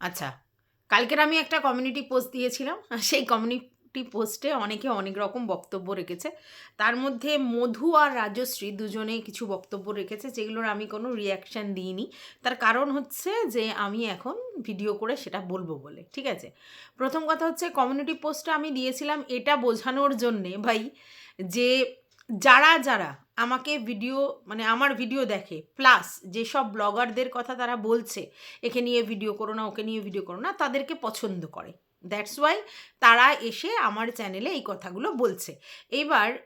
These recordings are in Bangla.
আচ্ছা কালকের আমি একটা কমিউনিটি পোস্ট দিয়েছিলাম। সেই কমিউনিটি পোস্টে অনেকে অনেক রকম বক্তব্য রেখেছে। তার মধ্যে মধু আর রাজশ্রী দুজনে কিছু বক্তব্য রেখেছে, যেগুলোর আমি কোনো রিয়াকশান দিইনি। তার কারণ হচ্ছে যে, আমি এখন ভিডিও করে সেটা বলব বলে, ঠিক আছে? প্রথম কথা হচ্ছে কমিউনিটি পোস্টটা আমি দিয়েছিলাম এটা বোঝানোর জন্যে ভাই, যে যারা যারা আমাকে ভিডিও মানে আমার ভিডিও দেখে প্লাস যেসব ব্লগারদের কথা তারা বলছে, একে নিয়ে ভিডিও করো না, ওকে নিয়ে ভিডিও করো না, তাদেরকে পছন্দ করে। দ্যাটস ওয়াই তারা এসে আমার চ্যানেলে এই কথাগুলো বলছে।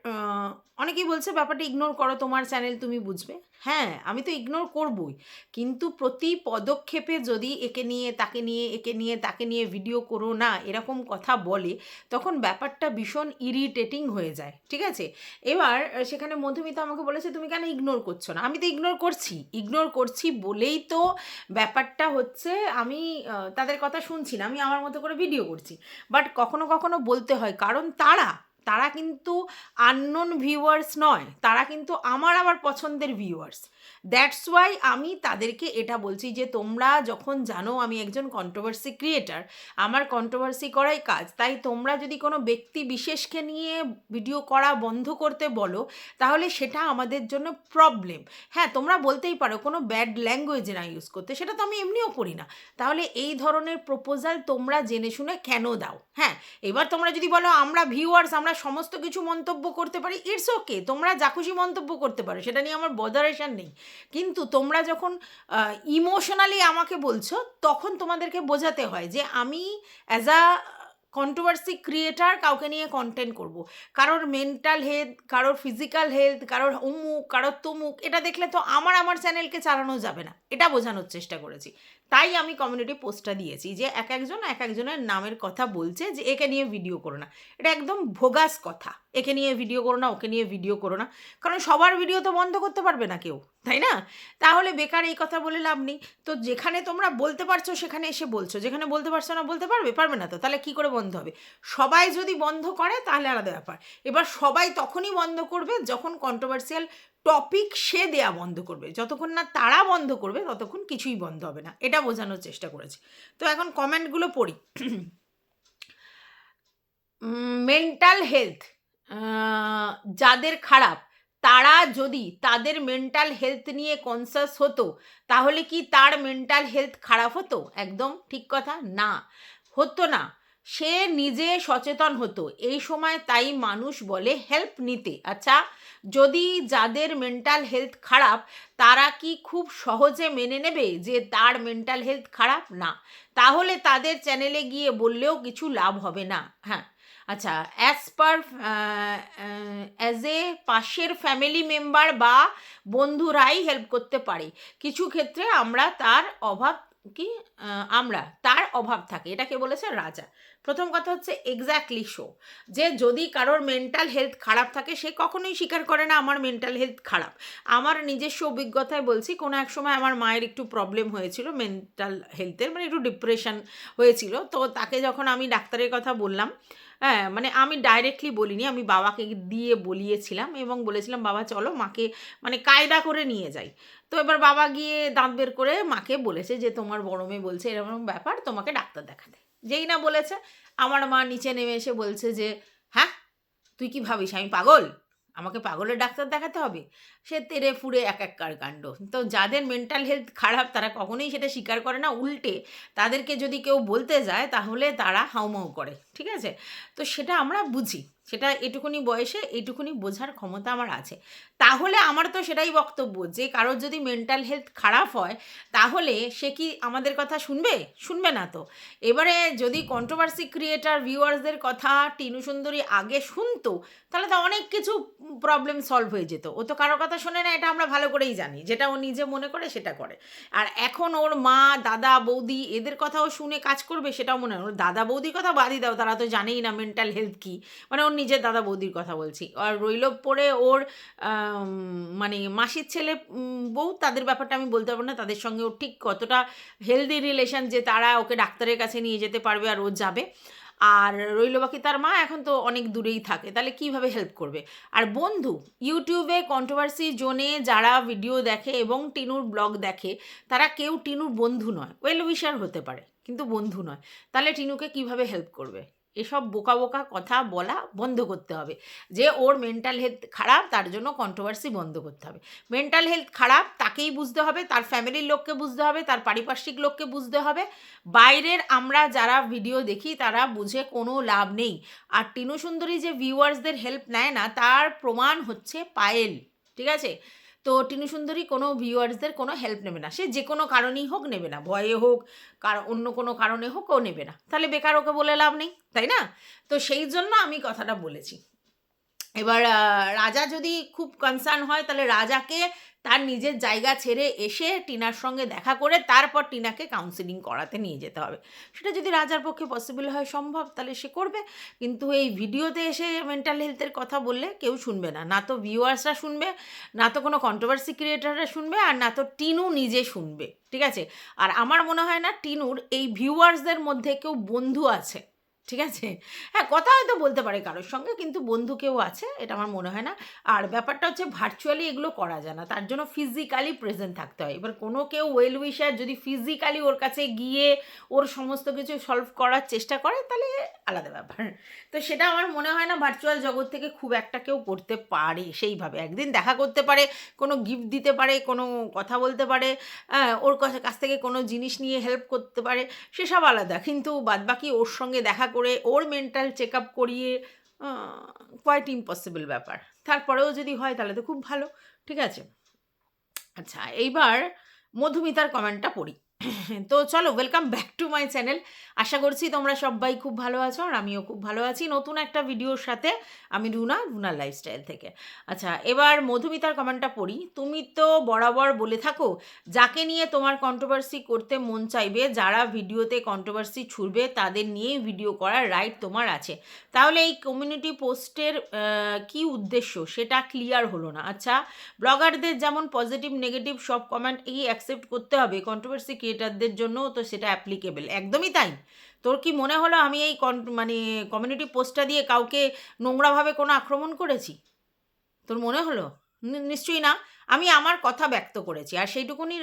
আহ, অনেকেই বলছে ব্যাপারটা ইগনোর করো তোমার চ্যানেল তুমি বুঝবে। হ্যাঁ আমি তো ইগনোর করবই। কিন্তু প্রতি পদক্ষেপে যদি একে নিয়ে তাকে নিয়ে একে নিয়ে তাকে নিয়ে ভিডিও করো না এরকম কথা বলে তখন ব্যাপারটা ভীষণ ইরিটেটিং হয়ে যায়। ঠিক আছে? এবার সেখানে মধুমিতা আমাকে বলেছে তুমি কেন ইগনোর করছ না? আমি তো ইগনোর করছি। ইগনোর করছি বলেই তো ব্যাপারটা হচ্ছে আমি তাদের কথা শুনছি না আমি আমার মতো করে ভিডিও করছি। বাট কখনো কখনো বলতে হয়, কারণ তারা তারা কিন্তু আননোন ভিউয়ার্স নয়, তারা কিন্তু আমার আবার পছন্দের ভিউয়ার্স দ্যাটস ওয়াই আমি তাদেরকে এটা বলছি যে, তোমরা যখন জানো আমি একজন কন্ট্রোভার্সি ক্রিয়েটার আমার কন্ট্রোভার্সি করাই কাজ। তাই তোমরা যদি কোনো ব্যক্তি বিশেষকে নিয়ে ভিডিও করা বন্ধ করতে বলো, তাহলে সেটা আমাদের জন্য প্রবলেম হ্যাঁ তোমরা বলতেই পারো, কোনো ব্যাড ল্যাঙ্গুয়েজ না ইউজ করতে। সেটা তো আমি এমনিও করি না। তাহলে এই ধরনের প্রপোজাল তোমরা জেনে শুনে কেন দাও? হ্যাঁ এবার তোমরা যদি বলো, আমরা ভিউয়ার্স আমরা সমস্ত কিছু মন্তব্য করতে পারি ইটস ওকে তোমরা যা খুশি মন্তব্য করতে পারো। সেটা নিয়ে আমার বদারেশন নেই। কিন্তু তোমরা যখন ইমোশনালি আমাকে বলছো, তখন তোমাদেরকে বোঝাতে হয় যে আমি অ্যাজ আ কন্ট্রোভার্সি ক্রিয়েটার কাউকে নিয়ে কন্টেন্ট করব। কারোর মেন্টাল হেলথ কারোর ফিজিক্যাল হেলথ কারোর অমুক, কারোর তমুক, এটা দেখলে তো আমার আমার চ্যানেলকে চালানো যাবে না। এটা বোঝানোর চেষ্টা করেছি। তাই আমি কমিউনিটি পোস্টটা দিয়েছি যে এক একজন এক একজনের নামের কথা বলছে যে একে নিয়ে ভিডিও করো না। এটা একদম ভোগাস কথা। একে নিয়ে ভিডিও করো না, ওকে নিয়ে ভিডিও করো না। কারণ সবার ভিডিও তো বন্ধ করতে পারবে না কেউ, তাই না? তাহলে বেকার এই কথা বলে লাভ নেই। তো যেখানে তোমরা বলতে পারছ, সেখানে এসে বলছো। যেখানে বলতে পারছ না, বলতে পারবে? পারবে না তো। তাহলে কি করে বন্ধ হবে? সবাই যদি বন্ধ করে, তাহলে আলাদা ব্যাপার। এবার সবাই তখনই বন্ধ করবে যখন কন্ট্রোভার্সিয়াল টপিক সে দেয়া বন্ধ করবে। যতক্ষণ না তারা বন্ধ করবে, ততক্ষণ কিছুই বন্ধ হবে না। এটা বোঝানোর চেষ্টা করেছি। তো এখন কমেন্টগুলো পড়ি। মেন্টাল হেলথ যাদের খারাপ, তারা যদি তাদের মেন্টাল হেলথ নিয়ে কনসাস হতো, তাহলে কি তার মেন্টাল হেলথ খারাপ হতো? একদম ঠিক কথা, না। হতো না। সে নিজে সচেতন হতো। এই সময় তাই মানুষ বলে হেল্প নিতে। আচ্ছা যদি যাদের মেন্টাল হেলথ খারাপ, তারা কি খুব সহজে মেনে নেবে যে তার মেন্টাল হেলথ খারাপ? না। তাহলে তাদের চ্যানেলে গিয়ে বললেও কিছু লাভ হবে না। হ্যাঁ আচ্ছা অ্যাজ পার অ্যাজ এ পাশের ফ্যামিলি মেম্বার বা বন্ধুরাই হেল্প করতে পারে। কিছু ক্ষেত্রে আমরা তার অভাব কি? আমরা, তার অভাব থাকে, এটাকে বলেছে রাজা। প্রথম কথা হচ্ছে এক্স্যাক্টলি শো যে যদি কারোর মেন্টাল হেলথ খারাপ থাকে, সে কখনোই স্বীকার করে না, আমার মেন্টাল হেলথ খারাপ। আমার নিজস্ব অভিজ্ঞতায় বলছি, কোনো এক সময় আমার মায়ের একটু প্রবলেম হয়েছিল মেন্টাল হেলথের মানে একটু ডিপ্রেশন হয়েছিল। তো তাকে যখন আমি ডাক্তারের কথা বললাম হ্যাঁ মানে আমি ডাইরেক্টলি বলিনি, আমি বাবাকে দিয়ে বলিয়েছিলাম এবং বলেছিলাম, বাবা, চলো মাকে মানে কায়দা করে নিয়ে যাই। তো এবার বাবা গিয়ে দাঁত বের করে মাকে বলেছে যে, তোমার বড় মেয়ে বলছে এরকম ব্যাপার, তোমাকে ডাক্তার দেখাতে। যেই না বলেছে, আমার মা নিচে নেমে এসে বলছে যে হ্যাঁ তুই কি ভাবিস, আমি পাগল? আমাকে পাগলের ডাক্তার দেখাতে হবে? সে তেরে ফুড়ে এক এক কার কাণ্ড। তো যাদের মেন্টাল হেলথ খারাপ, তারা কখনোই সেটা স্বীকার করে না, উল্টে তাদেরকে যদি কেউ বলতে যায়, তাহলে তারা হাউমাউ করে, ঠিক আছে? তো সেটা আমরা বুঝি, সেটা এটুকুনি বয়সে, এটুকুনি বোঝার ক্ষমতা আমার আছে। তাহলে আমার তো সেটাই বক্তব্য, যে কারোর যদি মেন্টাল হেলথ খারাপ হয়, তাহলে সে কি আমাদের কথা শুনবে? শুনবে না তো। এবারে যদি কন্ট্রোভার্সি ক্রিয়েটার ভিউয়ার্সদের কথা টিনু সুন্দরী আগে শুনতো, তাহলে তো অনেক কিছু প্রবলেম সলভ হয়ে যেত। ও তো কারও কথা শোনে না, এটা আমরা ভালো করেই জানি। যেটা ও নিজে মনে করে, সেটা করে। আর এখন ওর মা, দাদা, বৌদি এদের কথাও শুনে কাজ করবে, সেটাও মনে হয় ওর দাদা বৌদির কথা বাদই দাও, তারা তো জানেই না মেন্টাল হেলথ কী। মানে ওর নিজের দাদা, বৌদির কথা বলছি। আর রইল পরে ওর মানে মাসির ছেলে বউ, তাদের ব্যাপারটা আমি বলতে পারব না। তাদের সঙ্গে ওর ঠিক কতটা হেলদি রিলেশন যে তারা ওকে ডাক্তারের কাছে নিয়ে যেতে পারবে আর ও যাবে। আর রইল বাকি তার মা, এখন তো অনেক দূরেই থাকে। তাহলে কীভাবে হেল্প করবে? আর বন্ধু, ইউটিউবে কন্ট্রোভার্সি জোনে যারা ভিডিও দেখে এবং টিনুর ব্লগ দেখে, তারা কেউ টিনুর বন্ধু নয়। ওয়েল উইশার হতে পারে, কিন্তু বন্ধু নয়। তাহলে টিনুকে কীভাবে হেল্প করবে? এসব বোকা বোকা কথা বলা বন্ধ করতে হবে। যে ওর মেন্টাল হেলথ খারাপ, তার জন্য কন্ট্রোভার্সি বন্ধ করতে হবে। মেন্টাল হেলথ খারাপ, তাকেই বুঝতে হবে, তার ফ্যামিলির লোককে বুঝতে হবে, তার পারিপার্শ্বিক লোককে বুঝতে হবে। বাইরের আমরা যারা ভিডিও দেখি, তারা বুঝে কোনো লাভ নেই। আর টিনু সুন্দরী যে ভিউয়ার্সদের হেল্প নেয় না, তার প্রমাণ হচ্ছে পায়েল, ঠিক আছে? তো টিনু সুন্দরী কোনো ভিউয়ার্সদের কোনো হেল্প নেবে না। সে যে কোনো কারণেই হোক নেবে না। ভয়ে হোক, কার, অন্য কোনো কারণে হোক ও নেবে না। তাহলে বেকার ওকে বলে লাভ নেই, তাই না? তো সেই জন্য আমি কথাটা বলেছি। এবার রাজা যদি খুব কনসার্ন হয়, তাহলে রাজাকে তার নিজের জায়গা ছেড়ে এসে টিনার সঙ্গে দেখা করে তারপর টিনাকে কাউন্সিলিং করাতে নিয়ে যেতে হবে। সেটা যদি রাজার পক্ষে পসিবল হয় সম্ভব, তাহলে সে করবে। কিন্তু এই ভিডিওতে এসে মেন্টাল হেলথের কথা বললে কেউ শুনবে না। না তো ভিউয়ার্সরা শুনবে, না তো কোনো কন্ট্রোভার্সি ক্রিয়েটাররা শুনবে, আর না তো টিনু নিজে শুনবে। ঠিক আছে? আর আমার মনে হয় না টিনুর এই ভিউয়ার্সদের মধ্যে কেউ বন্ধু আছে। ঠিক আছে? হ্যাঁ কথা হয়তো বলতে পারে কারোর সঙ্গে কিন্তু বন্ধু কেউ আছে এটা আমার মনে হয় না। আর ব্যাপারটা হচ্ছে ভার্চুয়ালি এগুলো করা যায় না তার জন্য ফিজিক্যালি প্রেজেন্ট থাকতে হয়। এবার কোনো কেউ ওয়েল উইশার যদি ফিজিক্যালি ওর কাছে গিয়ে ওর সমস্ত কিছু সলভ করার চেষ্টা করে তাহলে আলাদা ব্যাপার। তো সেটা আমার মনে হয় না ভার্চুয়াল জগৎ থেকে খুব একটা কেউ করতে পারে সেইভাবে। একদিন দেখা করতে পারে কোনো গিফট দিতে পারে কোনো কথা বলতে পারে হ্যাঁ, ওর কাছে- থেকে কোনো জিনিস নিয়ে হেল্প করতে পারে সেসব আলাদা। কিন্তু বাদবাকি ওর সঙ্গে দেখা করে ওর মেন্টাল চেক আপ করিয়ে কোয়াইট ইম্পসিবল ব্যাপার। তারপরেও যদি হয় তাহলে তো খুব ভালো, ঠিক আছে? আচ্ছা এইবার মধুমিতার কমেন্টটা পড়ি। তো চলো welcome back to my channel আশা করছি তোমরা সবাই খুব ভালো আছো আর আমিও খুব ভালো আছি নতুন একটা ভিডিওর সাথে আমি রুনা রুনা লাইফস্টাইল থেকে। আচ্ছা এবার মধুমিতার কমেন্টটা পড়ি। তুমি তো বরাবর বলে থাকো, যাকে নিয়ে তোমার কন্ট্রোভার্সি করতে মন চাইবে, যারা ভিডিওতে কন্ট্রোভার্সি ছুড়বে, তাদের নিয়েই ভিডিও করার রাইট তোমার আছে। তাহলে এই কমিউনিটি পোস্টের কি উদ্দেশ্য? সেটা ক্লিয়ার হলো না। আচ্ছা ব্লগারদের যেমন পজিটিভ নেগেটিভ সব কমেন্ট এই অ্যাকসেপ্ট করতে হবে কন্ট্রোভার্সি ক্রিয়েটারদের জন্য তো সেটা অ্যাপ্লিকেবল একদমই তাই। তোর কি মনে হলো আমি এই মানে কমিউনিটি পোস্টটা দিয়ে কাউকে নোংরাভাবে কোনো আক্রমণ করেছি? তোর মনে হলো? নিশ্চয়ই না। আমি আমার কথা ব্যক্ত করেছি। আর সেইটুকুনি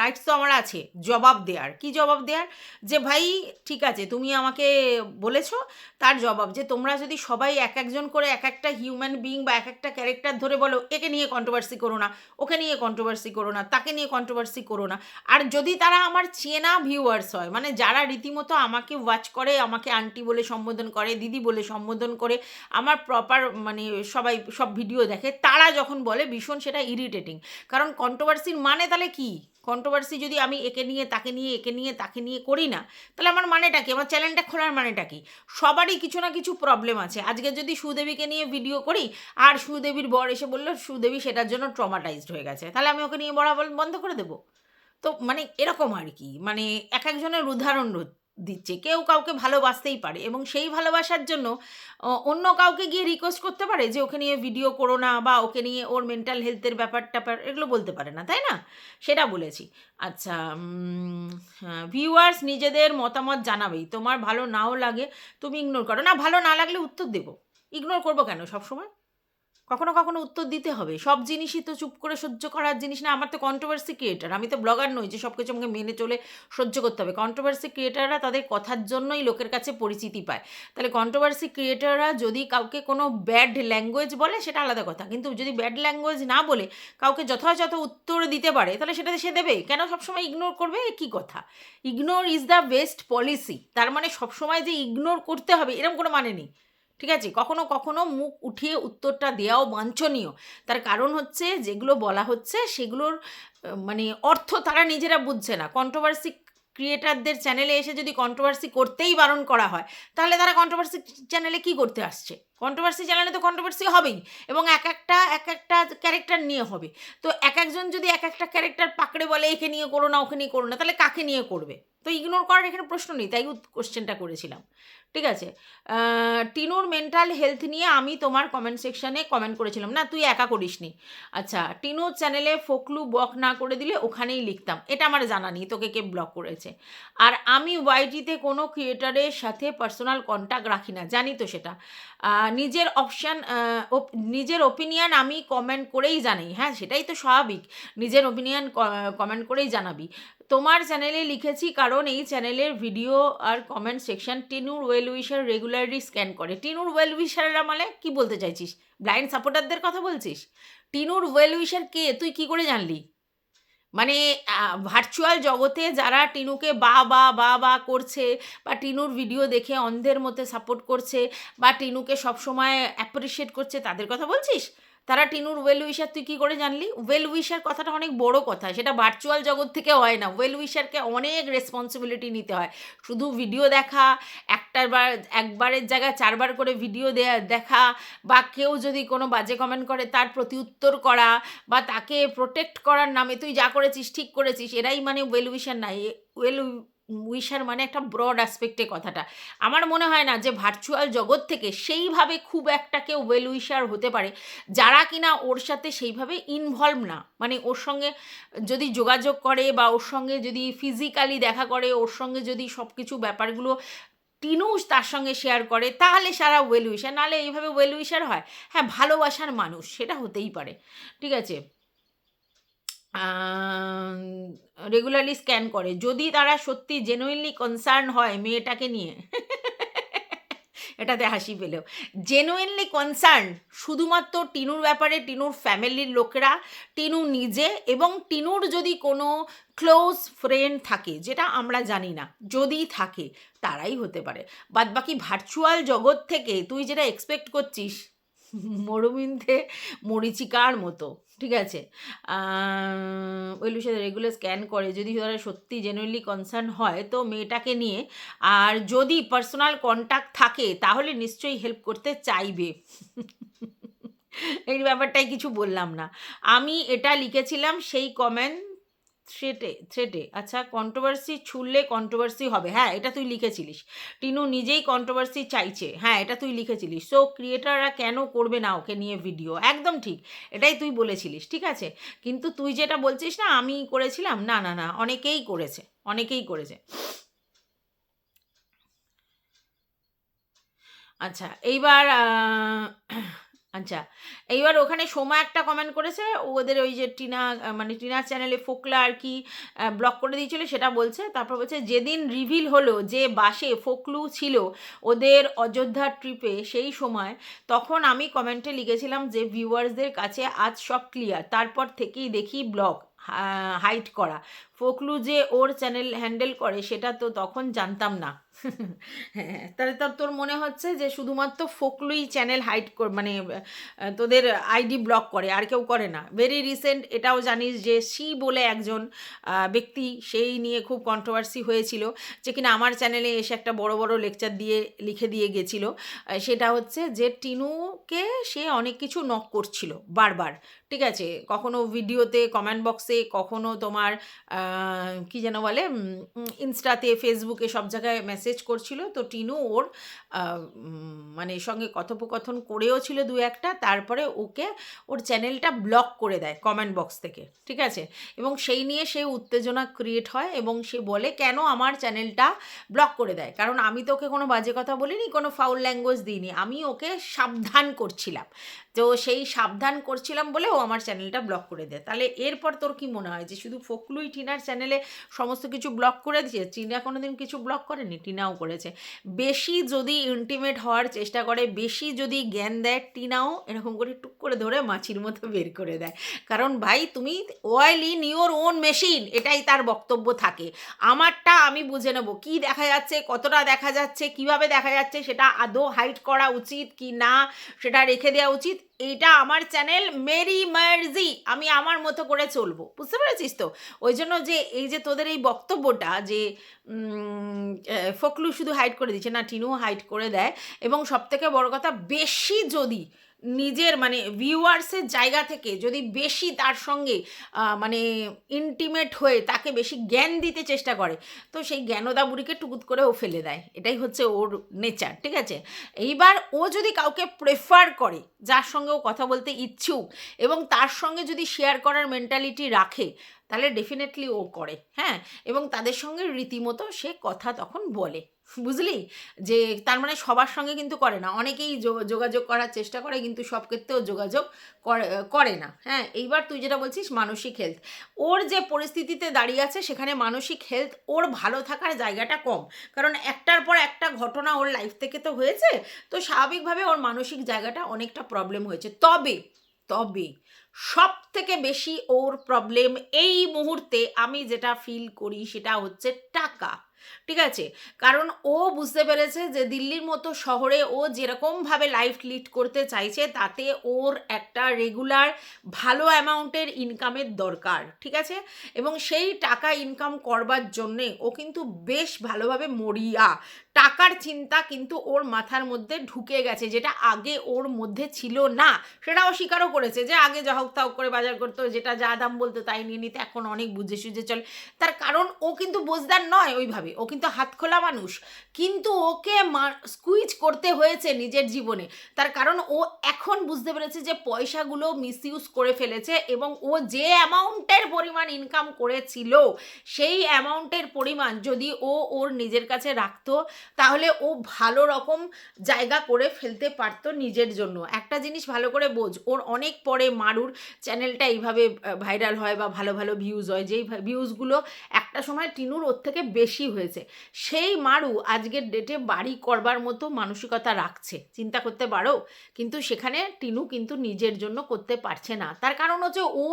রাইটস তো আমার আছে, জবাব দেওয়ার কি জবাব দেওয়ার যে ভাই, ঠিক আছে, তুমি আমাকে বলেছ তার জবাব যে তোমরা যদি সবাই এক একজন করে এক একটা হিউম্যান বিং বা এক একটা ক্যারেক্টার ধরে বলো, একে নিয়ে কন্ট্রোভার্সি করো না, ওকে নিয়ে কন্ট্রোভার্সি করো না, তাকে নিয়ে কন্ট্রোভার্সি করো না। আর যদি তারা আমার চেনা ভিউয়ার্স হয় মানে যারা রীতিমতো আমাকে ওয়াচ করে, আমাকে আন্টি বলে সম্বোধন করে, দিদি বলে সম্বোধন করে, আমার প্রপার মানে সবাই সব ভিডিও দেখে, তারা যখন বলে, ভীষণ সেটা ইরিটেটিং কারণ কন্ট্রোভার্সির মানে তাহলে কি? কন্ট্রোভার্সি যদি আমি একে নিয়ে, তাকে নিয়ে, একে নিয়ে, তাকে নিয়ে করি না, তাহলে আমার মানেটা কি? আমার চ্যানেলটা খোলার মানেটা কি? সবারই কিছু না কিছু প্রবলেম আছে। আজকে যদি সুদেবীকে নিয়ে ভিডিও করি, আর সুদেবীর বর এসে বলল, সুদেবী, সেটার জন্য ট্রমাটাইজড হয়ে গেছে। তাহলে আমি ওকে নিয়ে বল- বন্ধ করে দেবো? তো মানে এরকম আর কি। মানে এক একজনের উদাহরণ দিচ্ছে। কেউ কাউকে ভালোবাসতেই পারে এবং সেই ভালোবাসার জন্য অন্য কাউকে গিয়ে রিকোয়েস্ট করতে পারে যে ওকে নিয়ে ভিডিও করো না বা ওকে নিয়ে ওর মেন্টাল হেলথের ব্যাপার ট্যাপার এগুলো বলতে পারে না, তাই না? সেটা বলেছি। আচ্ছা ভিউয়ার্স নিজেদের মতামত জানাবেই। তোমার ভালো নাও লাগে, তুমি ইগনোর করো। না, ভালো না লাগলে উত্তর দেবো। ইগনোর করব কেন সব সময় কখনো কখনো উত্তর দিতে হবে। সব জিনিসই তো চুপ করে সহ্য করার জিনিস না। আমার তো কন্ট্রোভার্সি ক্রিয়েটার আমি তো ব্লগার নই যে সব কিছু আমাকে মেনে চলে সহ্য করতে হবে। কন্ট্রোভার্সি ক্রিয়েটাররা তাদের কথার জন্যই লোকের কাছে পরিচিতি পায়। তাহলে কন্ট্রোভার্সি ক্রিয়েটাররা যদি কাউকে কোনো ব্যাড ল্যাঙ্গুয়েজ বলে, সেটা আলাদা কথা। কিন্তু যদি ব্যাড ল্যাঙ্গুয়েজ না বলে, কাউকে যথাযথ উত্তর দিতে পারে, তাহলে সেটাতে সে দেবে কেন সবসময় ইগনোর করবে? কী কথা? Ignore is the best policy তার মানে সবসময় যে ইগনোর করতে হবে এরকম কোনো মানে নেই। ঠিক আছে? কখনো কখনো মুখ উঠিয়ে উত্তরটা দেওয়াও বাঞ্ছনীয়। তার কারণ হচ্ছে যেগুলো বলা হচ্ছে সেগুলোর মানে অর্থ তারা নিজেরা বুঝছে না। কন্ট্রোভার্সি ক্রিয়েটারদের চ্যানেলে এসে যদি কন্ট্রোভার্সি করতেই বারণ করা হয়, তাহলে তারা কন্ট্রোভার্সি চ্যানেলে কি করতে আসছে? কন্ট্রোভার্সি চ্যানেলে তো কন্ট্রোভার্সি হবেই এবং এক একটা এক একটা ক্যারেক্টার নিয়ে হবে। তো এক একজন যদি এক একটা ক্যারেক্টার পাকড়ে বলে, একে নিয়ে করো না, ওকে নিয়ে করো না, তাহলে কাকে নিয়ে করবে? তো ইগনোর করার এখানে প্রশ্ন নেই, তাই কোশ্চেনটা করেছিলাম। ঠিক আছে? টিনুর মেন্টাল হেলথ নিয়ে আমি তোমার কমেন্ট সেকশানে কমেন্ট করেছিলাম। না, তুই একা করিসনি। আচ্ছা টিনুর চ্যানেলে ফোকলু ব্লক না করে দিলে ওখানেই লিখতাম। এটা আমার জানা নেই, তোকে কে ব্লক করেছে? আর আমি ওয়াইটিতে কোনো ক্রিয়েটারের সাথে পার্সোনাল কন্ট্যাক্ট রাখি না, জানি তো সেটা। নিজের অপশান নিজের ওপিনিয়ন আমি কমেন্ট করেই জানাই। হ্যাঁ সেটাই তো স্বাভাবিক। নিজের ওপিনিয়ন কমেন্ট করেই জানাবি। তোমার চ্যানেলে লিখেছি কারণ এই চ্যানেলের ভিডিও আর কমেন্ট সেকশন টিনুর ওয়েল উইশার রেগুলারলি স্ক্যান করে। টিনুর ওয়েল উইশাররা মানে কি বলতে চাইছিস? ব্লাইন্ড সাপোর্টারদের কথা বলছিস? টিনুর ওয়েল উইশার কে? তুই কি করে জানলি? মানে ভার্চুয়াল জগতে যারা টিনুকে বা বা বা বা করছে বা টিনুর ভিডিও দেখে অন্ধের মধ্যে সাপোর্ট করছে বা টিনুকে সবসময় অ্যাপ্রিসিয়েট করছে, তাদের কথা বলছিস? তারা টিনুর ওয়েল উইশার, তুই কী করে জানলি? ওয়েল উইশার কথাটা অনেক বড় কথা, সেটা ভার্চুয়াল জগৎ থেকে হয় না। ওয়েল উইশারকে অনেক রেসপন্সিবিলিটি নিতে হয়। শুধু ভিডিও দেখা, একটার বার, একবারের জায়গায় চারবার করে ভিডিও দেখা, বা কেউ যদি কোনো বাজে কমেন্ট করে, তার প্রতি উত্তর করা, বা তাকে প্রোটেক্ট করার নামে তুই যা করেছিস, ঠিক করেছিস, এরাই মানে ওয়েল উইশার নাই ওয়েল উইশার মানে একটা ব্রড অ্যাসপেক্টে কথাটা। আমার মনে হয় না যে ভার্চুয়াল জগৎ থেকে সেইভাবে খুব একটা কেউ ওয়েল উইশার হতে পারে, যারা কিনা ওর সাথে সেইভাবে ইনভলভ না। মানে ওর সঙ্গে যদি যোগাযোগ করে বা ওর সঙ্গে যদি ফিজিক্যালি দেখা করে, ওর সঙ্গে যদি সব কিছু ব্যাপারগুলো টিনুস তার সঙ্গে শেয়ার করে, তাহলে সারা ওয়েল উইশার নাহলে এইভাবে ওয়েল উইশার হয়। হ্যাঁ ভালোবাসার মানুষ, সেটা হতেই পারে। ঠিক আছে? রেগুলারলি স্ক্যান করে। যদি তারা সত্যি জেনুইনলি কনসার্ন হয় মেয়েটাকে নিয়ে, এটাতে হাসি পেলেও। জেনুইনলি কনসার্ন শুধুমাত্র টিনুর ব্যাপারে, টিনুর ফ্যামিলির লোকেরা, টিনু নিজে এবং টিনুর যদি কোনো ক্লোজ ফ্রেন্ড থাকে, যেটা আমরা জানি না, যদি থাকে, তারাই হতে পারে। বাদ বাকি ভার্চুয়াল জগৎ থেকে তুই যেটা এক্সপেক্ট করছিস মরুমিন্দে মরিচিকার মতো। ঠিক আছে? ওই সাথে রেগুলার স্ক্যান করে যদি তারা সত্যি জেনুইনলি কনসার্ন হয়, তো মেয়েটাকে নিয়ে আর যদি পার্সোনাল কন্ট্যাক্ট থাকে, তাহলে নিশ্চয়ই হেল্প করতে চাইবে। এই ব্যাপারটাই কিছু বললাম না। আমি এটা লিখেছিলাম, সেই কমেন্ট থ্রেটে থ্রেটে। আচ্ছা কন্ট্রোভার্সি ছুড়লে কন্ট্রোভার্সি হবে। হ্যাঁ এটা তুই লিখেছিলিস। টিনু নিজেই কন্ট্রোভার্সি চাইছে। হ্যাঁ এটা তুই লিখেছিলিস। সো ক্রিয়েটাররা কেন করবে না ওকে নিয়ে ভিডিও একদম ঠিক। এটাই তুই বলেছিলিস, ঠিক আছে? কিন্তু তুই যেটা বলছিস না, আমি করেছিলাম? না না না, অনেকেই করেছে। অনেকেই করেছে। আচ্ছা এইবার আচ্ছা এইবার ওখানে সোমা একটা কমেন্ট করেছে, ওদের ওই যে টিনা মানে টিনার চ্যানেলে ফোকলা আর কি ব্লক করে দিয়েছিল, সেটা বলছে। তারপর বলছে, যেদিন রিভিল হলো যে বাসে ফোকলু ছিল ওদের অযোধ্যা ট্রিপে সেই সময়, তখন আমি কমেন্টে লিখেছিলাম যে ভিউয়ার্সদের কাছে আজ সব ক্লিয়ার তারপর থেকেই দেখি ব্লগ হাইট করা। ফোকলু যে ওর চ্যানেল হ্যান্ডেল করে, সেটা তো তখন জানতাম না। হ্যাঁ তাহলে তোর তোর মনে হচ্ছে যে শুধুমাত্র ফোকলুই চ্যানেল হাইড কর মানে তোদের আইডি ব্লক করে, আর কেউ করে না। ভেরি রিসেন্ট এটাও জানিস যে সি বলে একজন ব্যক্তি, সেই নিয়ে খুব কন্ট্রোভার্সি হয়েছিল যে কিনা আমার চ্যানেলে এসে একটা বড় বড় লেকচার দিয়ে, লিখে দিয়ে গেছিল। সেটা হচ্ছে যে টিনুকে সে অনেক কিছু নক করছিল বারবার। ঠিক আছে? কখনো ভিডিওতে কমেন্ট বক্সে কখনো তোমার কি যেন বলে ইনস্টাতে, ফেসবুকে সব জায়গায় মেসেজ করছিল। তো টিনু ওর মানে সঙ্গে কথোপকথন করেও ছিল দু একটা। তারপরে ওকে ওর চ্যানেলটা ব্লক করে দেয় কমেন্ট বক্স থেকে, ঠিক আছে? এবং সেই নিয়ে সে উত্তেজনা ক্রিয়েট হয় এবং সে বলে, কেন আমার চ্যানেলটা ব্লক করে দেয়? কারণ আমি তো ওকে কোনো বাজে কথা বলিনি, কোনো ফাউল ল্যাঙ্গুয়েজ দিইনি। আমি ওকে সাবধান করছিলাম। তো সেই সাবধান করছিলাম বলে ও আমার চ্যানেলটা ব্লক করে দেয়। তাহলে এরপর তোর কি মনে হয় যে শুধু ফকলুই টিনার চ্যানেলে সমস্ত কিছু ব্লক করে দিয়েছে? টিনা কোনো দিন কিছু ব্লক করেনি? টিনাও করেছে। বেশি যদি ইন্টিমেট হওয়ার চেষ্টা করে, বেশি যদি জ্ঞান দেয়, টিনাও এরকম করে টুক করে ধরে মাছির মতো বের করে দেয়। কারণ ভাই, তুমি oil in your own machine এটাই তার বক্তব্য থাকে। আমারটা আমি বুঝে নেব। কি দেখা যাচ্ছে, কতটা দেখা যাচ্ছে, কীভাবে দেখা যাচ্ছে, সেটা আদৌ হাইট করা উচিত কি না, সেটা রেখে দেওয়া উচিত এইটা আমার চ্যানেল মেরি মার্জি। আমি আমার মতো করে চলবো। বুঝতে পেরেছিস তো? ওই জন্য যে এই যে তোদের এই বক্তব্যটা যে ফকলু শুধু হাইট করে দিচ্ছে না, টিনুও হাইড করে দেয়। এবং সবথেকে বড় কথা, বেশি যদি নিজের মানে ভিউয়ার্সের জায়গা থেকে যদি বেশি তার সঙ্গে মানে ইন্টিমেট হয়ে তাকে বেশি জ্ঞান দিতে চেষ্টা করে, তো সেই জ্ঞানদা বুড়িকে টুকুত করে ও ফেলে দেয়। এটাই হচ্ছে ওর নেচার ঠিক আছে? এইবার ও যদি কাউকে প্রেফার করে, যার সঙ্গে ও কথা বলতে ইচ্ছুক এবং তার সঙ্গে যদি শেয়ার করার মেন্টালিটি রাখে, তাহলে ডেফিনেটলি ও করে হ্যাঁ? এবং তাদের সঙ্গে রীতিমতো সে কথা তখন বলে। বুঝলি? যে তার মানে সবার সঙ্গে কিন্তু করে না। অনেকেই যোগ- যোগাযোগ করার চেষ্টা করে কিন্তু সব ক্ষেত্রেও যোগাযোগ করে না। হ্যাঁ এইবার তুই যেটা বলছিস মানসিক হেলথ ওর যে পরিস্থিতিতে দাঁড়িয়ে আছে সেখানে মানসিক হেলথ ওর ভালো থাকার জায়গাটা কম। কারণ একটার পর একটা ঘটনা ওর লাইফ থেকে তো হয়েছে, তো স্বাভাবিকভাবে ওর মানসিক জায়গাটা অনেকটা প্রবলেম হয়েছে। তবে তবে সব থেকে বেশি ওর প্রবলেম এই মুহূর্তে আমি যেটা ফিল করি সেটা হচ্ছে টাকা। ঠিক আছে? কারণ ও বুঝতে পেরেছে যে দিল্লির মতো শহরে ও যেরকমভাবে লাইফ লিড করতে চাইছে, তাতে ওর একটা রেগুলার ভালো অ্যামাউন্টের ইনকামের দরকার, ঠিক আছে? এবং সেই টাকা ইনকাম করবার জন্যে ও কিন্তু বেশ ভালোভাবে মরিয়া টাকার চিন্তা কিন্তু ওর মাথার মধ্যে ঢুকে গেছে, যেটা আগে ওর মধ্যে ছিল না। সেটাও স্বীকারও করেছে যে আগে যা হোক তাও করে বাজার করতো, যেটা যা দাম বলতো তাই নিয়ে নিতে, এখন অনেক বুঝে সুঝে চলে। তার কারণ ও কিন্তু বোঝদার নয় ওইভাবে, ও কিন্তু হাত খোলা মানুষ। কিন্তু ওকে স্কুইজ করতে হয়েছে নিজের জীবনে। তার কারণ ও এখন বুঝতে পেরেছে যে পয়সাগুলো মিসইউজ করে ফেলেছে এবং ও যে অ্যামাউন্টের পরিমাণ ইনকাম করেছিল, সেই অ্যামাউন্টের পরিমাণ যদি ও ওর নিজের কাছে রাখতো তাহলে ও ভালো রকম জায়গা করে ফেলতে পারতো নিজের জন্য। একটা জিনিস ভালো করে বোঝ, ওর অনেক পরে মারুর চ্যানেলটা এইভাবে ভাইরাল হয় বা ভালো ভালো ভিউজ হয়, যেই ভিউজগুলো একটা সময় টিনুর ওর থেকে বেশি হয়েছে। সেই মারু আজকের ডেটে বাড়ি করবার মতো মানসিকতা রাখছে। চিন্তা করতে পারো? কিন্তু সেখানে টিনু কিন্তু নিজের জন্য করতে পারছে না। তার কারণ হচ্ছে ও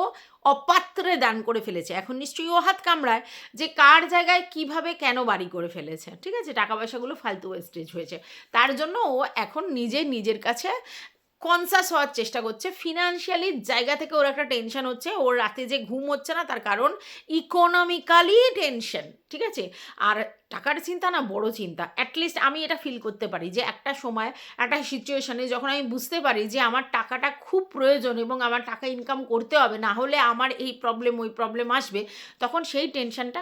অপাত্রে দান করে ফেলেছে। এখন নিশ্চয়ই ও হাত কামড়ায় যে কার জায়গায় কীভাবে কেন বাড়ি করে ফেলেছে। ঠিক আছে? টাকা পয়সাগুলো ফালতু ওয়েস্টেজ হয়েছে। তার জন্য ও এখন নিজে নিজের কাছে কনসাস হওয়ার চেষ্টা করছে। ফিনান্সিয়ালি জায়গা থেকে ওর একটা টেনশন হচ্ছে। ওর রাতে যে ঘুম হচ্ছে না, তার কারণ ইকোনমিক্যালি টেনশন ঠিক আছে? আর টাকার চিন্তা না, বড় চিন্তা। অ্যাটলিস্ট আমি এটা ফিল করতে পারি যে একটা সময়, একটা সিচুয়েশনে যখন আমি বুঝতে পারি যে আমার টাকাটা খুব প্রয়োজন এবং আমার টাকা ইনকাম করতে হবে, না হলে আমার এই প্রবলেম ওই প্রবলেম আসবে, তখন সেই টেনশনটা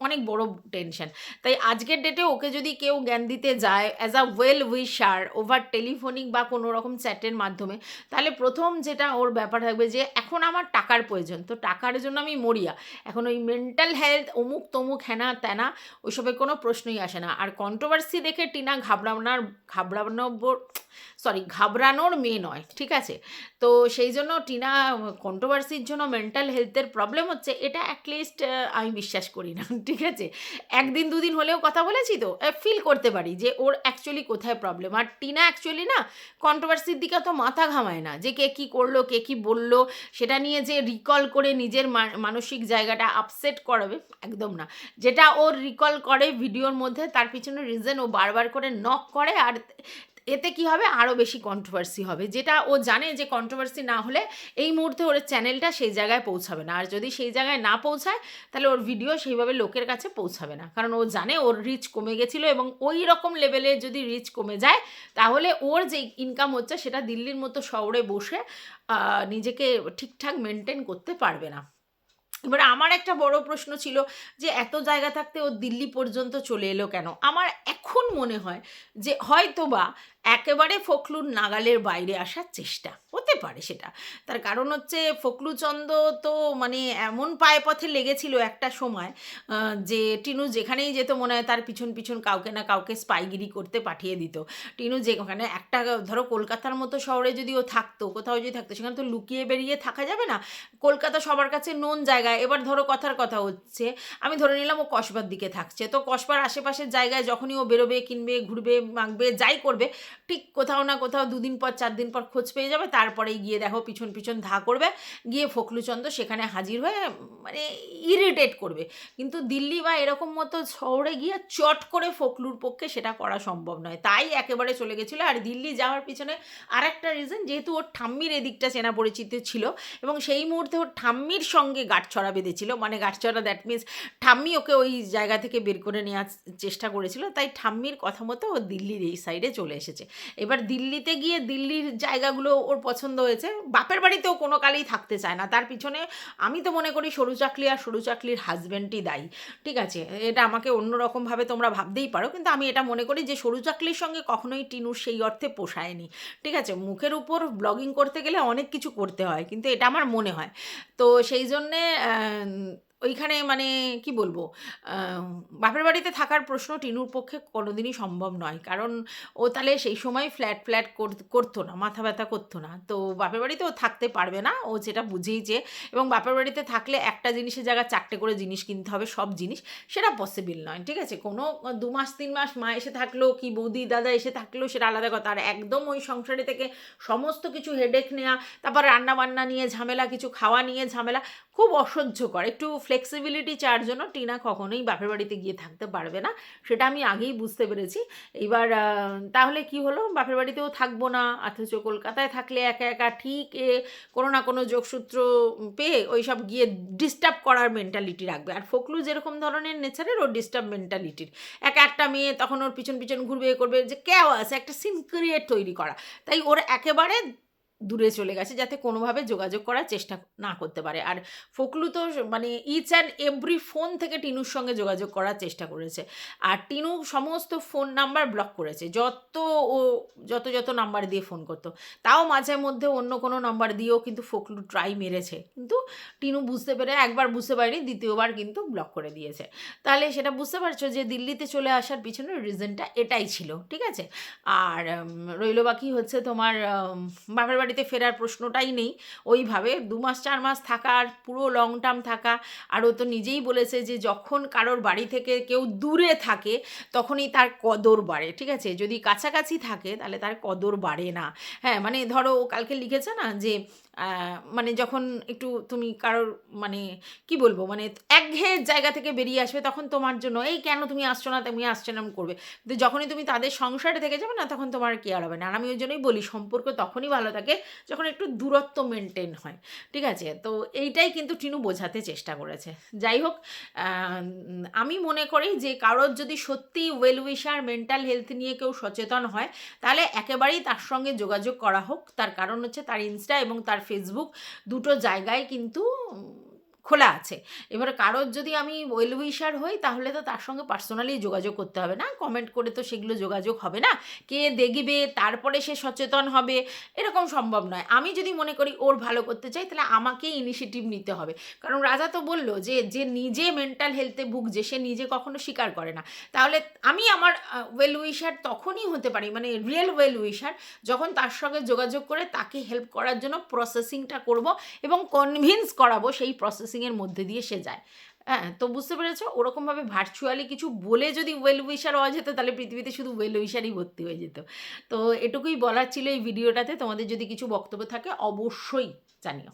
অনেক বড় টেনশন তাই আজকের ডেটে ওকে যদি কেউ জ্ঞান দিতে যায় as a well wisher over telephonic বা কোনো রকম চ্যাটের মাধ্যমে, তাহলে প্রথম যেটা ওর ব্যাপার থাকবে যে, এখন আমার টাকার প্রয়োজন। তো টাকার জন্য আমি মরিয়া। এখন ওই মেন্টাল হেলথ অমুক তমুক হেনা তেনা ওইসবের কোনো প্রশ্নই আসে না। আর কন্ট্রোভার্সি দেখে টিনা ঘাবড়ানোর ঘাবড়ানোর সরি ঘাবড়ানোর মেয়ে নয়, ঠিক আছে? তো সেই জন্য টিনা কন্ট্রোভার্সির জন্য মেন্টাল হেলথের প্রবলেম হচ্ছে, এটা অ্যাটলিস্ট আমি বিশ্বাস করি না, ঠিক আছে? একদিন দুদিন হলেও কথা বলেছি তো ফিল করতে পারি যে ওর অ্যাকচুয়ালি কোথায় প্রবলেম আর টিনা অ্যাকচুয়ালি না কন্ট্রোভার্সির দিকে তো মাথা ঘামায় না, যে কে কী করল, কে কী বলল, সেটা নিয়ে যে রিকল করে নিজের মানসিক জায়গাটা আপসেট করাবে, একদম না। যেটা ওর রিকল করে ভিডিওর মধ্যে, তার পিছনে রিজন ও বারবার করে নক করে, আর এতে কি হবে? আরও বেশি কন্ট্রোভার্সি হবে। যেটা ও জানে যে কন্ট্রোভার্সি না হলে এই মুহূর্তে ওর চ্যানেলটা সেই জায়গায় পৌঁছাবে না। আর যদি সেই জায়গায় না পৌঁছায়, তাহলে ওর ভিডিও সেইভাবে লোকের কাছে পৌঁছাবে না। কারণ ও জানে ওর রিচ কমে গেছিল এবং ওই রকম লেভেলে যদি রিচ কমে যায়, তাহলে ওর যে ইনকাম হচ্ছে, সেটা দিল্লির মতো শহরে বসে নিজেকে ঠিকঠাক মেনটেন করতে পারবে না। এবার আমার একটা বড় প্রশ্ন ছিল যে, এত জায়গা থাকতে ও দিল্লি পর্যন্ত চলে এলো কেন? আমার এখন মনে হয় যে হয়তো বা একেবারে ফখলুর নাগালের বাইরে আসার চেষ্টা। হতে পারে সেটা। তার কারণ হচ্ছে ফখলুচন্দ তো মানে এমন পায়ে পথে লেগেছিল একটা সময় যে টিনু যেখানেই যেত মনে হয় তার পিছন পিছন কাউকে না কাউকে স্পাইগিরি করতে পাঠিয়ে দিত। টিনু যে ওখানে একটা ধরো কলকাতার মতো শহরে যদি ও থাকতো, কোথাও যদি থাকতো, সেখানে তো লুকিয়ে বেরিয়ে থাকা যাবে না। কলকাতা সবার কাছে নোন জায়গায় এবার ধরো কথার কথা হচ্ছে, আমি ধরে নিলাম ও কসবার দিকে থাকছে। তো কসবার আশেপাশের জায়গায় যখনই ও বেরোবে, কিনবে, ঘুরবে, মাখবে, যাই করবে ঠিক কোথাও না কোথাও দুদিন পর, চার দিন পর খোঁজ পেয়ে যাবে। তারপরেই গিয়ে দেখো পিছন পিছন ধা করবে। গিয়ে ফখলুচন্দ্র সেখানে হাজির হয়ে মানে ইরিটেট করবে। কিন্তু দিল্লি বা এরকম মতো শহরে গিয়ে চট করে ফখলুর পক্ষে সেটা করা সম্ভব নয়। তাই একেবারে চলে গেছিল। আর দিল্লি যাওয়ার পিছনে আরেকটা রিজন যেহেতু ওর ঠাম্মির এদিকটা চেনা পরিচিত ছিল এবং সেই মুহূর্তে ওর ঠাম্মির সঙ্গে গাঁটছড়া বেঁধেছিল। মানে গাঁটছড়া দ্যাট মিনস ঠাম্মি ওকে ওই জায়গা থেকে বের করে নেওয়ার চেষ্টা করেছিল। তাই ঠাম্মির কথা মতো ও দিল্লির এই সাইডে চলে এসেছে। এবার দিল্লিতে গিয়ে দিল্লির জায়গাগুলো ওর পছন্দ হয়েছে। বাপের বাড়িতেও কোনো কালেই থাকতে চায় না। তার পিছনে আমি তো মনে করি সরু চাকলি আর সরু চাকলির হাজব্যান্ডই দায়ী। ঠিক আছে? এটা আমাকে অন্যরকমভাবে তোমরা ভাবতেই পারো। কিন্তু আমি এটা মনে করি যে সরু চাকলির সঙ্গে কখনোই টিনুর সেই অর্থে পোষায়নি। ঠিক আছে? মুখের উপর ব্লগিং করতে গেলে অনেক কিছু করতে হয়। কিন্তু এটা আমার মনে হয়। তো সেই জন্যে ওইখানে মানে কি বলব? বাপের বাড়িতে থাকার প্রশ্ন টিনুর পক্ষে কোনোদিনই সম্ভব নয়। কারণ ও তাহলে সেই সময় ফ্ল্যাট ফ্ল্যাট করতো না, মাথা ব্যথা করতো না। তো বাপের বাড়িতে ও থাকতে পারবে না। ও যেটা বুঝেইছে এবং বাপের বাড়িতে থাকলে একটা জিনিসের জায়গায় চারটে করে জিনিস কিনতে হবে, সব জিনিস, সেটা পসিবল নয়, ঠিক আছে? কোনো দু মাস, তিন মাস মা এসে থাকল কি বৌদি, দাদা এসে থাকল, সেটা আলাদা কথা। আর একদম ওই সংসারে থেকে সমস্ত কিছু হেডেক নেওয়া তারপর রান্না বান্না নিয়ে ঝামেলা, কিছু খাওয়া নিয়ে ঝামেলা, খুব অসহ্যকর। একটু ফ্লেক্সিবিলিটি চার জন্য টিনা কখনোই বাপের বাড়িতে গিয়ে থাকতে পারবে না, সেটা আমি আগেই বুঝতে পেরেছি। এবার তাহলে কি হলো? বাপের বাড়িতেও থাকব না অথচ কলকাতায় থাকলে একা একা ঠিক এ কোনো না কোনো যোগসূত্র পেয়ে ওই সব গিয়ে ডিস্টার্ব করার মেন্টালিটি রাখবে। আর ফকলু যেরকম ধরনের নেচারের ওর ডিস্টার্ব মেন্টালিটির এক একটা মেয়ে তখন ওর পিছন পিছন ঘুরবে, করবে, যে আছে একটা সিন ক্রিয়েট তৈরি করা। তাই ওর একেবারে দূরে চলে গেছে যাতে কোনোভাবে যোগাযোগ করার চেষ্টা না করতে পারে। আর ফকলু তো মানে ইচ অ্যান্ড এভরি ফোন থেকে টিনুর সঙ্গে যোগাযোগ করার চেষ্টা করেছে। আর টিনু সমস্ত ফোন নাম্বার ব্লক করেছে। যত ও, যত যত নাম্বার দিয়ে ফোন করতো। তাও মাঝে মধ্যে অন্য কোনো নাম্বার দিয়েও কিন্তু ফকলু ট্রাই মেরেছে। কিন্তু টিনু বুঝতে পেরে একবার বুঝতে পারেনি, দ্বিতীয়বার কিন্তু ব্লক করে দিয়েছে। তাহলে সেটা বুঝতে পারছ যে দিল্লিতে চলে আসার পিছনের রিজনটা এটাই ছিল, ঠিক আছে? আর রইল বাকি হচ্ছে তোমার বাপের বাড়িতে ফেরার প্রশ্নটাই নেই। ওইভাবে দু মাস, চার মাস থাকা আর পুরো লং টার্ম থাকা। আর ও তো নিজেই বলেছে যে যখন কারোর বাড়ি থেকে কেউ দূরে থাকে, তখনই তার কদর বাড়ে, ঠিক আছে? যদি কাছাকাছি থাকে, তাহলে তার কদর বাড়ে না। হ্যাঁ মানে ধরো ও কালকে লিখেছে না যে মানে যখন একটু তুমি কারোর মানে কি বলব মানে একঘেয়ে জায়গা থেকে বেরিয়ে আসবে তখন তোমার জন্য, এই কেন তুমি আসছো না? তুমি আসছো না করবে। কিন্তু যখনই তুমি তাদের সংসারে থেকে যাবে না, তখন তোমার কেয়ার হবে না। আর আমি ওই জন্যই বলি, সম্পর্ক তখনই ভালো থাকে যখন একটু দূরত্ব মেনটেন হয়। ঠিক আছে? তো এইটাই কিন্তু টিনু বোঝাতে চেষ্টা করেছে। যাই হোক আমি মনে করি যে কারোর যদি সত্যি ওয়েল উইশার মেন্টাল হেলথ নিয়ে কেউ সচেতন হয়, তাহলে একেবারেই তার সঙ্গে যোগাযোগ করা হোক। তার কারণ হচ্ছে তার ইনস্টা এবং তার ফেসবুক দুটো জায়গায় কিন্তু খোলা আছে। এবার কারোর যদি আমি ওয়েল উইশার হই, তাহলে তো তার সঙ্গে পার্সোনালি যোগাযোগ করতে হবে না। কমেন্ট করে তো সেগুলো যোগাযোগ হবে না। কে দেখবে, তারপরে সে সচেতন হবে, এরকম সম্ভব নয়। আমি যদি মনে করি ওর ভালো করতে চাই, তাহলে আমাকেই ইনিশিয়েটিভ নিতে হবে। কারণ রাজা তো বলল যে যে নিজে মেন্টাল হেলথে ভুগছে, সে নিজে কখনো স্বীকার করে না। তাহলে আমি আমার ওয়েল উইশার তখনই হতে পারি মানে রিয়েল ওয়েল উইশার যখন তার সঙ্গে যোগাযোগ করে তাকে হেল্প করার জন্য প্রসেসিংটা করব এবং কনভিন্স করাবো সেই প্রসেসিংয়ের মধ্যে দিয়ে সে যায়। হ্যাঁ তো বুঝতে পেরেছ? ওরকমভাবে ভার্চুয়ালি কিছু বলে যদি ওয়েল উইশার হওয়া যেত, তাহলে পৃথিবীতে শুধু ওয়েল উইশারই ভর্তি হয়ে যেত। তো এটুকুই বলার ছিল এই ভিডিওটাতে। তোমাদের যদি কিছু বক্তব্য থাকে, অবশ্যই জানিও।